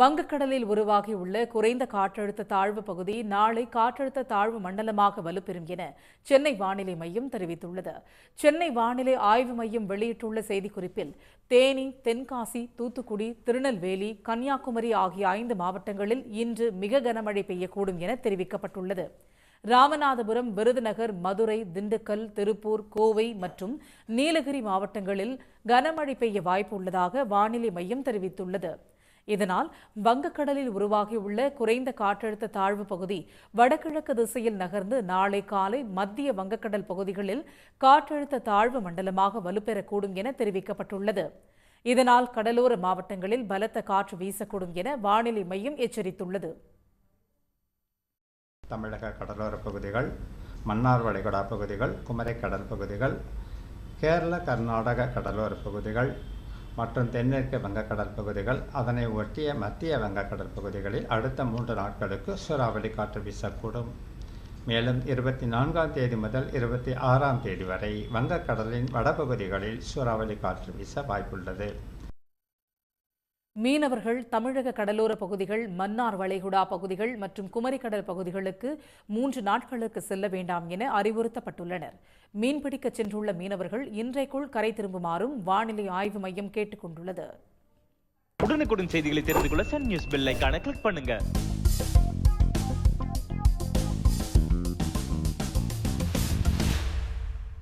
வங்கக்கடலில் உருவாகியுள்ள குறைந்த காற்றழுத்த தாழ்வு பகுதி நாளை காற்றழுத்த தாழ்வு மண்டலமாக வலுப்பெறும் என சென்னை வானிலை மையம் தெரிவித்துள்ளது. சென்னை வானிலை ஆய்வு மையம் வெளியிட்டுள்ள செய்திக்குறிப்பில் தேனி தென்காசி தூத்துக்குடி திருநெல்வேலி கன்னியாகுமரி ஆகிய ஐந்து மாவட்டங்களில் இன்று மிக கனமழை பெய்யக்கூடும் என தெரிவிக்கப்பட்டுள்ளது. ராமநாதபுரம் விருதுநகர் மதுரை திண்டுக்கல் திருப்பூர் கோவை மற்றும் நீலகிரி மாவட்டங்களில் கனமழை பெய்ய வாய்ப்பு உள்ளதாக வானிலை மையம் தெரிவித்துள்ளது. இதனால் வங்கக்கடலில் உருவாகியுள்ள குறைந்த காற்றழுத்த தாழ்வு பகுதி வடகிழக்கு திசையில் நகர்ந்து நாளை காலை மத்திய வங்கக்கடல் பகுதிகளில் காற்றழுத்த தாழ்வு மண்டலமாக வலுப்பெறக்கூடும் என தெரிவிக்கப்பட்டுள்ளது. இதனால் கடலோர மாவட்டங்களில் பலத்த காற்று வீசக்கூடும் என வானிலை மையம் எச்சரித்துள்ளது. தமிழக கடலோர பகுதிகள் மன்னார் வளைகுடா பகுதிகள் குமரை கடல் பகுதிகள் கேரள கர்நாடக கடலோர பகுதிகள் மற்றும் தென்மேற்கு வங்கக்கடல் பகுதிகள் அதனை ஒட்டிய மத்திய வங்கக்கடல் பகுதிகளில் அடுத்த மூன்று நாட்களுக்கு சூறாவளி காற்று வீசக்கூடும். மேலும் இருபத்தி நான்காம் தேதி முதல் இருபத்தி ஆறாம் தேதி வரை வங்கக்கடலின் வடபகுதிகளில் சூறாவளி காற்று வீச வாய்ப்புள்ளது. மீனவர்கள் தமிழக கடலோர பகுதிகள் மன்னார் வளைகுடா பகுதிகள் மற்றும் குமரிக்கடல் பகுதிகளுக்கு மூன்று நாட்களுக்கு செல்ல வேண்டாம் என அறிவுறுத்தப்பட்டுள்ளனர். மீன்பிடிக்கச் சென்றுள்ள மீனவர்கள் இன்றைக்குள் கரை திரும்புமாறும் வானிலை ஆய்வு மையம் கேட்டுக் கொண்டுள்ளது உடனுக்குடன் செய்திகளை தெரிந்து கொள்ள சன் நியூஸ் பெல் கிளிக் பண்ணுங்க.